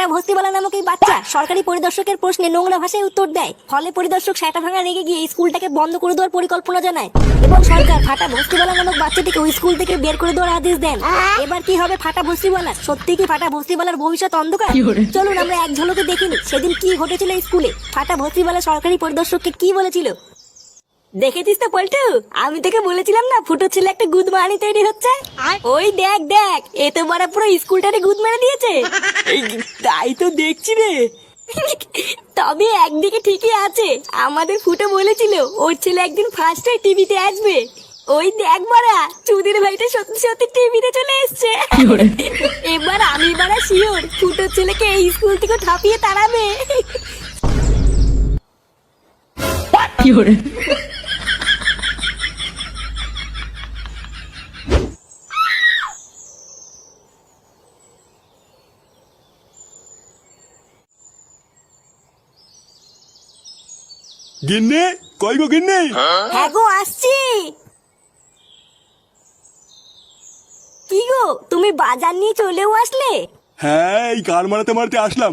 ফাটা ভস্তিবালা নামক এই বাচ্চা সরকারি পরিদর্শকের প্রশ্নে নোংরা ভাষায় উত্তর দেয়। ফলে পরিদর্শক সেটা ভাঙা রেগে গিয়ে স্কুলটাকে বন্ধ করে দেওয়ার পরিকল্পনা জানায় এবং সরকার ফাটা ভস্তিবালা নামক বাচ্চাটিকে ওই স্কুল থেকে বের করে দেওয়ার আদেশ দেন। এবার কি হবে ফাটা ভস্তিবালার সত্যি কি ফাটা ভস্তিবালার ভবিষ্যৎ অন্ধকার? চলুন আমরা এক ঝলকে দেখিনি সেদিন কি ঘটেছিল স্কুলে। ফাটা ভস্তিবালা সরকারি পরিদর্শককে কি বলেছিল? দেখেছিস তো পল্টু? আমি তোকে বলেছিলাম না ফুটো ছেলে একটা গুদ মারানি তৈরি হচ্ছে? ওই দেখ দেখ এ তো মারা পুরো স্কুলটারে গুদ মেরে দিয়েছে তাই তো দেখছি রে। তবে একদিকে ঠিকই আছে আমাদের ফুটো বলেছিল ওর ছেলে একদিন ফার্স্ট টিভিতে আসবে। ওই দেখ মারা চুদির ভাইটা সত্যি সত্যি টিভিতে চলে এসছে। এবার আমি বারা শিওর ফুটোর ছেলেকে এই স্কুল থেকে ঠাপিয়ে তাড়াবে। গিন্নে কই গো গিন্নে? হ্যাঁ গো আসছি। কি গো তুমি বাজার নিয়ে চলেও আসলে? হ্যাঁ এই গান মারাতে মারাতে আসলাম।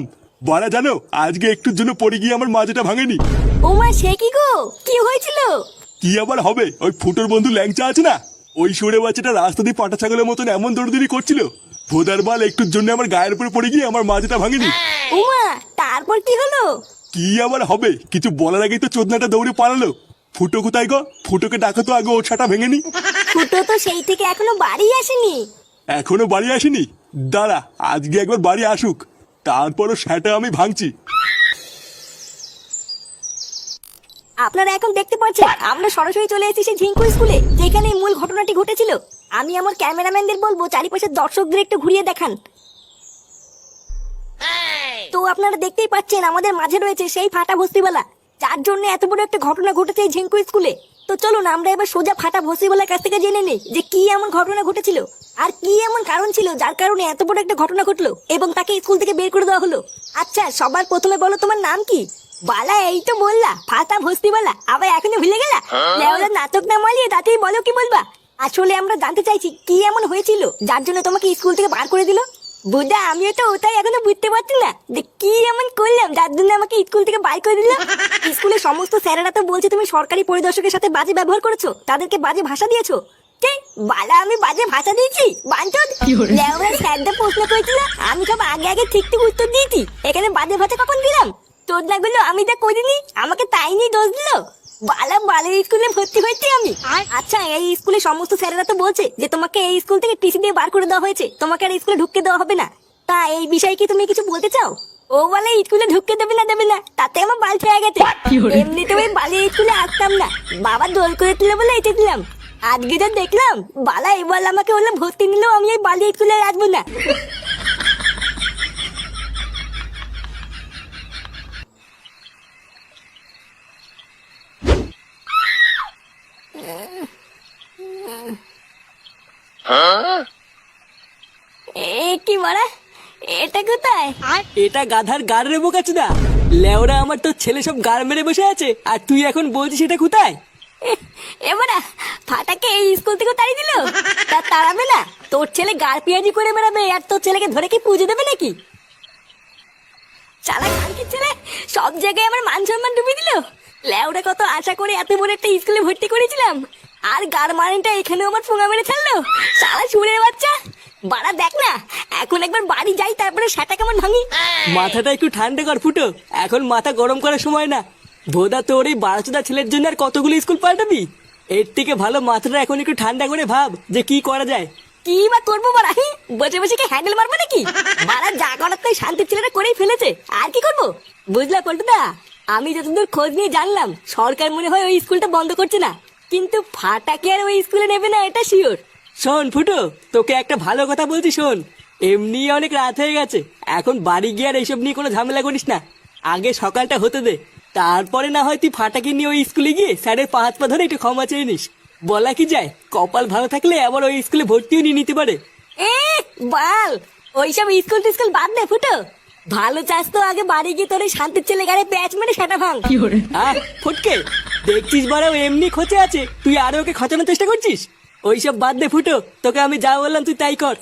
বাড়া জানো আজকে একটুর জন্য পড়ে গিয়ে আমার মাজাটা ভাঙেনি। ওমা সে কি গো? কি হয়েছিল? কি আবার হবে? ওই ফুটোর বন্ধু ল্যাংচা আছে না? ওই সরে বাচ্চাটা রাস্তা দিয়ে পাটা ছাগলের মতন এমন দৌড়দৌড়ি করছিল। ভোদার বাল একটুর জন্য আমার গায়ের উপরে পড়ে গিয়ে আমার মাজাটা ভাঙেনি। ওমা তারপর কি হলো? কি আবার হবে? কিছু বলার আগেই তো চোদনাটা দৌড়ে পালালো। ফুটো কোথায় গো? ফুটোকে ডাকো তো আগে ওর ছাটা ভেঙেনি ফুটো তো সেই থেকে এখনও বাড়ি আসেনি। এখনও বাড়ি আসেনি? দাঁড়া আজকে একবার বাড়ি আসুক। তারপরও সেটা আমি ভাঙছি। আপনারা এখন দেখতে পাচ্ছেন আমরা সরাসরি চলে এসেছি সেই ঝিঙ্কু স্কুলে যেখানে মূল ঘটনাটি ঘটেছিল। আমি আমার ক্যামেরাম্যানদের বলব চারিপাশের দর্শকদের একটু ঘুরিয়ে দেখান। তো আপনারা দেখতেই পাচ্ছেন, আমাদের মাঝে রয়েছে সেই ফাটা ভস্তিওয়ালা যার জন্য এত বড় একটা ঘটনা ঘটেছে এই ঝিঙ্কু স্কুলে। তো চলুন, আমরা এবার সোজা ফাটা ভস্তিওয়ালার কাছ থেকে জেনে নেই যে কি এমন ঘটনা ঘটেছিল আর কি এমন কারণ ছিল যার কারণে এত বড় একটা ঘটনা ঘটলো এবং তাকে স্কুল থেকে বের করে দেওয়া হলো। আচ্ছা সবার প্রথমে বলো তোমার নাম কি? বালা, এই তো বললা, ফাটা ভস্তিওয়ালা আবার এখনও ভুলে গেলা? লেওলা নাটক না মালিয়ে তাতেই বলো কি বলবা? আসলে আমরা জানতে চাইছি কি এমন হয়েছিল যার জন্য তোমাকে স্কুল থেকে বার করে দিল? বুদা আমিও তো ওটাই এখনও বুঝতে পারছি না যে কি এমন করলাম। যার জন্য আমাকে স্কুল থেকে বাই করে দিলাম স্কুলের সমস্ত স্যারেরা তো বলছে তুমি সরকারি পরিদর্শকের সাথে বাজে ব্যবহার করেছ। তাদেরকে বাজে ভাষা দিয়েছ। বালা আমি বাজে ভাষা দিয়েছি? বাঞ্চদ লেওরা স্যারদের প্রশ্ন করেছিল। আমি সব আগে আগে ঠিক ঠিক উত্তর দিয়েছি। এখানে বাজে ভাষা কখন দিলাম? তোর না আমি যা করিনি আমাকে তাই নিয়ে দোষ দিল। বালা বালের স্কুলে ভর্তি হয়েছি আমি। আচ্ছা এই স্কুলে সমস্ত স্যারেরা তো বলছে যে তোমাকে এই স্কুল থেকে টিসি দিয়ে বার করে দেওয়া হয়েছে। তোমাকে আর স্কুলে ঢুকতে দেওয়া হবে না। তা এই বিষয়ে কি তুমি কিছু বলতে চাও? ও বলে স্কুলে ঢুকতে দেবে না দেবে না। তাতে আমার বাল হয়ে গেছে। এমনিতে ওই বালির স্কুলে আসতাম না। বাবা দোল করে তুলে বলে এসে দিলাম আজকে যা দেখলাম বালা এবার আমাকে বললে ভর্তি নিলেও আমি ওই বালি স্কুলে আসব না। এ কি মারা? এটা কোথায়? এটা গাধার রে লেওরা আমার তোর ছেলে সব গাড় মেরে বসে আছে আর তুই এখন বলছিস এটা কোথায়? এবারা ফাটাকে এই স্কুল থেকে তাড়িয়ে দিল। তা তাড়াবে না? তোর ছেলে গার পিয়াজি করে বেড়াবে আর তোর ছেলেকে ধরে কি পুজো দেবে নাকি? চালা খানকি ছেলে সব জায়গায় আমার মান সম্মান ডুবি দিল। ল্যাওটা কত আশা করে এত বড় একটা স্কুলে ভর্তি করেছিলাম। আর গার মারেনটা এখানেও আমার ফোঙা মেরে ছাড়লো। সারা সুরের বাচ্চা। বাড়া দেখ না এখন একবার বাড়ি যাই তারপরে সেটা কেমন ভাঙি? মাথাটা একটু ঠান্ডা কর ফুটো এখন মাথা গরম করার সময় না। ভোদা তোর এই বারোচোদা ছেলের জন্য আর কতগুলো স্কুল পাল্টাবি? এর থেকে ভালো মাথাটা এখন একটু ঠান্ডা করে ভাব যে কি করা যায়। কি বা করব বাড়া হি? বসে বসে কি হ্যান্ডেল মারবো নাকি? বাড়া যা করার তাই শান্তির ছেলেটা করেই ফেলেছে। আর কি করব? বুঝলা পল্টুদা আমি যতদূর খোঁজ নিয়ে জানলাম সরকার মনে হয় ওই স্কুলটা বন্ধ করছে না। কিন্তু ফাটাকে আর ওই স্কুলে নেবে না এটা শিওর শোন ফুটো তোকে একটা ভালো কথা বলছি শোন। এমনি অনেক রাত হয়ে গেছে। এখন বাড়ি গিয়ে আর এইসব নিয়ে কোনো ঝামেলা করিস না। আগে সকালটা হতে দে। তারপরে না হয় তুই ফাটাকে নিয়ে ওই স্কুলে গিয়ে স্যারের পা হাত পা ধরে একটু ক্ষমা চেয়ে নিস। বলা কি যায় কপাল ভালো থাকলে আবার ওই স্কুলে ভর্তিও নিয়ে নিতে পারে। এ বাল! ওইসব স্কুল টিস্কুল বাদ দে ফুটো। ভালো চাস তো আগে বাড়ি গিয়ে তোর শান্তির ছেলে গাড়ি প্যাচ মেরে সেটা ভাঙ। ফুটকে! দেখছিস বড় এমনি খোঁচে আছে। তুই আরও ওকে খচানোর চেষ্টা করছিস? ওইসব বাদ দে ফুটো, তোকে আমি যা বললাম তুই তাই কর।